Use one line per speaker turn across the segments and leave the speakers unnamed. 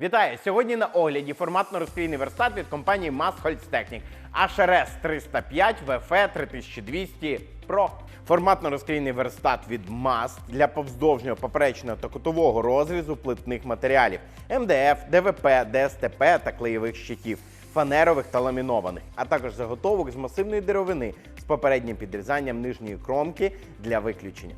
Вітаю! Сьогодні на огляді форматно розклеєний верстат від компанії Massholz Technic HRS 305 VF 3200 Pro. Форматно розклеєний верстат від MAS для повздовжнього поперечного та кутового розрізу плитних матеріалів МДФ, ДВП, ДСТП та клеєвих щитів, фанерових та ламінованих, а також заготовок з масивної деревини з попереднім підрізанням нижньої кромки для виключення.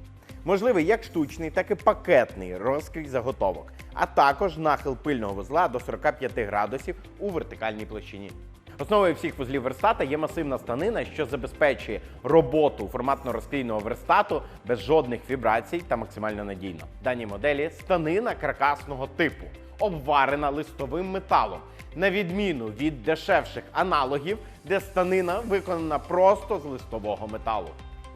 Можливий як штучний, так і пакетний розкрій заготовок, а також нахил пильного вузла до 45 градусів у вертикальній площині. Основою всіх вузлів верстата є масивна станина, що забезпечує роботу форматно розклеєного верстату без жодних вібрацій та максимально надійно. В даній моделі станина каркасного типу, обварена листовим металом, на відміну від дешевших аналогів, де станина виконана просто з листового металу.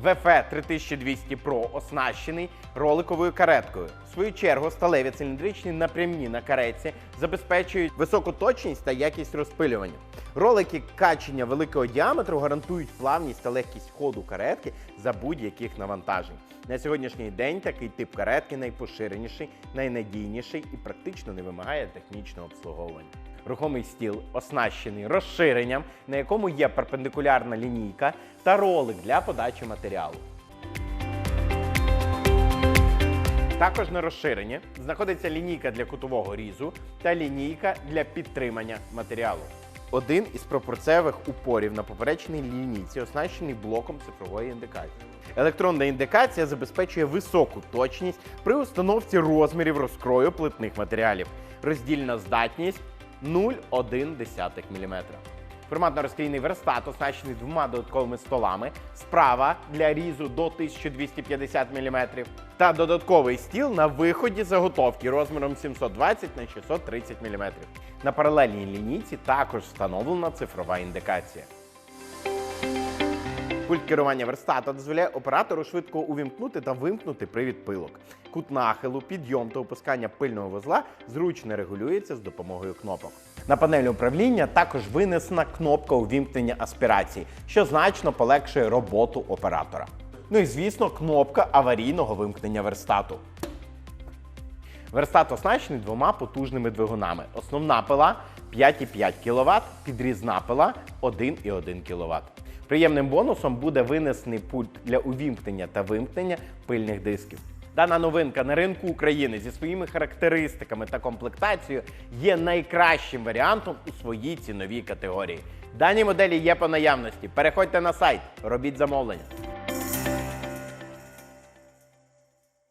ВФ 3200 Pro оснащений роликовою кареткою. В свою чергу сталеві циліндричні напрямні на каретці забезпечують високу точність та якість розпилювання. Ролики качення великого діаметру гарантують плавність та легкість ходу каретки за будь-яких навантажень. На сьогоднішній день такий тип каретки найпоширеніший, найнадійніший і практично не вимагає технічного обслуговування. Рухомий стіл оснащений розширенням, на якому є перпендикулярна лінійка та ролик для подачі матеріалу. Також на розширенні знаходиться лінійка для кутового різу та лінійка для підтримання матеріалу. Один із пропорцевих упорів на поперечній лінійці оснащений блоком цифрової індикації. Електронна індикація забезпечує високу точність при установці розмірів розкрою плитних матеріалів. Роздільна здатність 0,1 мм. Форматно розклеєний верстат оснащений двома додатковими столами. Справа для різу до 1250 мм. Та додатковий стіл на виході заготовки розміром 720 на 630 мм. На паралельній лінійці також встановлена цифрова індикація. Пульт керування верстата дозволяє оператору швидко увімкнути та вимкнути привід пилок. Кут нахилу, підйом та опускання пильного вузла зручно регулюється з допомогою кнопок. На панелі управління також винесена кнопка увімкнення аспірації, що значно полегшує роботу оператора. Ну і звісно, кнопка аварійного вимкнення верстату. Верстат оснащений двома потужними двигунами. Основна пила 5,5 кВт, підрізна пила 1,1 кВт. Приємним бонусом буде винесений пульт для увімкнення та вимкнення пильних дисків. Дана новинка на ринку України зі своїми характеристиками та комплектацією є найкращим варіантом у своїй ціновій категорії. Дані моделі є по наявності. Переходьте на сайт, робіть замовлення.